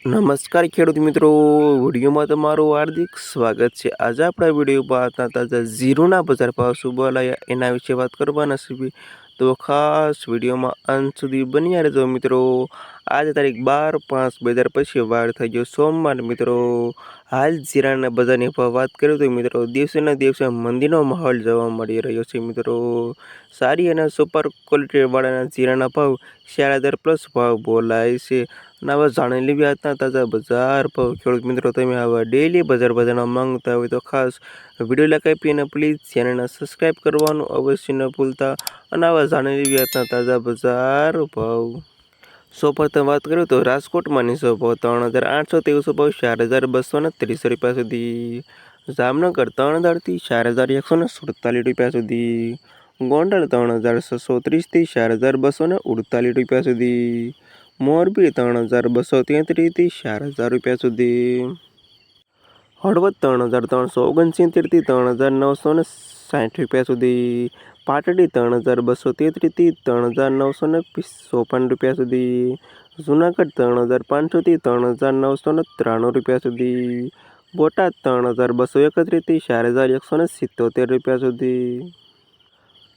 નમસ્કાર ખેડૂત મિત્રો, વિડીયોમાં તમારું હાર્દિક સ્વાગત છે. આજે આપણા વિડીયોમાં આજના તાજા ઝીરોના બજાર ભાવ શું બોલાયા એના વિશે વાત કરવાના છે તો ખાસ વિડીયોમાં અંત સુધી બન્યા રહેજો મિત્રો. આજે તારીખ બાર પાંચ બે હજાર પછી વાર થઈ ગયો સોમવાર, મિત્રો. હાલ જીરાના બજારની વાત કરીએ તો મિત્રો દિવસેના દિવસે મંદીનો માહોલ જોવા મળી રહ્યો છે, મિત્રો. સારી અને સુપર ક્વોલિટીવાળાના જીરાના ભાવ ચાર હજાર પ્લસ ભાવ બોલાય છે. અને હવે જાણી લેવી આજના તાજા બજાર ભાવ. ખેડૂત મિત્રો, તમે આવા ડેલી બજાર બજારના માંગતા હોય તો ખાસ વીડિયો લાઈક આપીને પ્લીઝ ચેનલને સબસ્ક્રાઈબ કરવાનું અવશ્ય ન ભૂલતા. અને આવા જાણી લેવી આજના તાજા બજાર ભાવ. સૌ પ્રથમ વાત કરું તો રાજકોટમાં નીચો ત્રણ હજાર આઠસો ત્રેવીસો ભાવ ચાર હજાર બસો ને ત્રીસ રૂપિયા સુધી. જામનગર ત્રણ હજારથી ચાર હજાર એકસો ને સુડતાલીસ રૂપિયા સુધી. ગોંડલ ત્રણ હજાર છસો ત્રીસથી ચાર હજાર બસો ને ઉડતાલીસ રૂપિયા સુધી. મોરબી ત્રણ હજાર બસો તેત્રીસથી ચાર હજાર રૂપિયા સુધી. હળવદ ત્રણ હજાર ત્રણસો ઓગણસિત્તેરથી ત્રણ હજાર નવસો ને સાઠ રૂપિયા સુધી. પાટડી ત્રણ હજાર બસો તેત્રીસથી ત્રણ હજાર નવસો ને ચોપન રૂપિયા સુધી. જુનાગઢ ત્રણ હજાર પાંચસોથી ત્રણ હજાર નવસો ને ત્રાણું રૂપિયા સુધી. બોટાદ ત્રણ હજાર બસો એકત્રીસથી ચાર હજાર એકસો ને સિત્તોતેર રૂપિયા સુધી.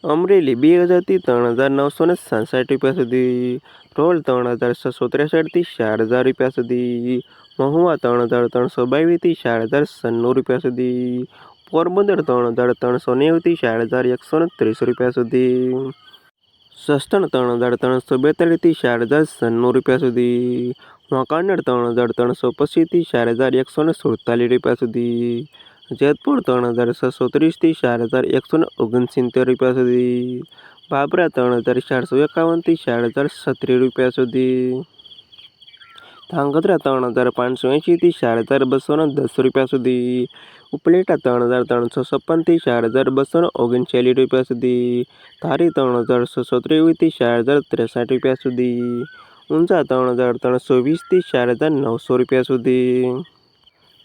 અમરેલી બે હજારથી ત્રણ હજાર નવસો ને સાસઠ રૂપિયા સુધી. ઢોલ ત્રણ હજાર છસો ત્રેસઠથી ચાર હજાર રૂપિયા સુધી. મહુવા ત્રણ હજાર ત્રણસો બાવીસથી ચાર હજાર સન્નું રૂપિયા સુધી. પોરબંદર ત્રણ હજાર ત્રણસો નેવુંથી ચાર હજાર એકસો ત્રીસ રૂપિયા સુધી. સસ્તણ ત્રણ હજાર ત્રણસો બેતાળીસથી ચાર હજાર છન્નું રૂપિયા સુધી. વાંકાનેર ત્રણ હજાર ત્રણસો પચીસથી ચાર હજાર એકસો ને સુડતાલીસ રૂપિયા સુધી. જેતપુર ત્રણ હજાર છસો ત્રીસથી ચાર હજાર એકસો ને ઓગણસિત્તેર રૂપિયા સુધી. બાબરા ત્રણ હજાર ચારસો એકાવનથી ચાર હજાર છત્રીસ રૂપિયા સુધી. ધાંગધ્રા ત્રણ હજાર પાંચસો એંશીથી ચાર હજાર બસોને દસ રૂપિયા સુધી. ઉપલેટા ત્રણ હજાર ત્રણસો છપ્પનથી ચાર હજાર બસોને ઓગણચાલીસ રૂપિયા સુધી. ધારી ત્રણ હજાર છસો ત્રેવીસથી ચાર હજાર ત્રેસઠ રૂપિયા સુધી. ઊંઝા ત્રણ હજાર ત્રણસો વીસથી ચાર હજાર નવસો રૂપિયા સુધી.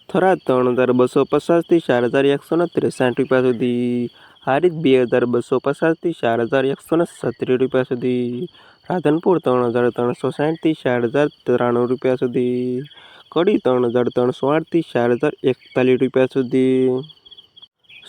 થરાદ ત્રણ હજાર બસો પચાસથી ચાર હજાર એકસો ને ત્રેસઠ રૂપિયા સુધી. હારીજ બે હજાર બસો પચાસથી ચાર હજાર એકસો ને સત્રીસ રૂપિયા સુધી. રાધનપુર ત્રણ હજાર ત્રણસો સાઠથી ચાર હજાર ત્રાણું રૂપિયા સુધી. કડી ત્રણ હજાર ત્રણસો આઠથી ચાર હજાર એકતાલીસ રૂપિયા સુધી.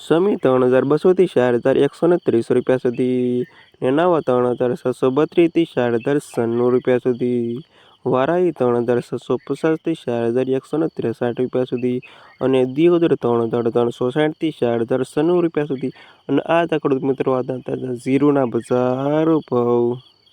સમી ત્રણ હજાર બસોથી ચાર હજાર એકસો ને ત્રીસ રૂપિયા સુધી. નેનાવા ત્રણ હજાર છસો બત્રીસથી ચાર હજાર સન્નું રૂપિયા સુધી. વારાઈ ત્રણ હજાર છસો પચાસથી ચાર હજાર એકસો ને ત્રેસાઠ રૂપિયા સુધી. અને દિયોદર ત્રણ હજાર ત્રણસો સાઠથી ચાર હજાર સન્નું રૂપિયા સુધી. અને આ તકડું મિત્રો આ તાજા ઝીરોના બજાર ભાવ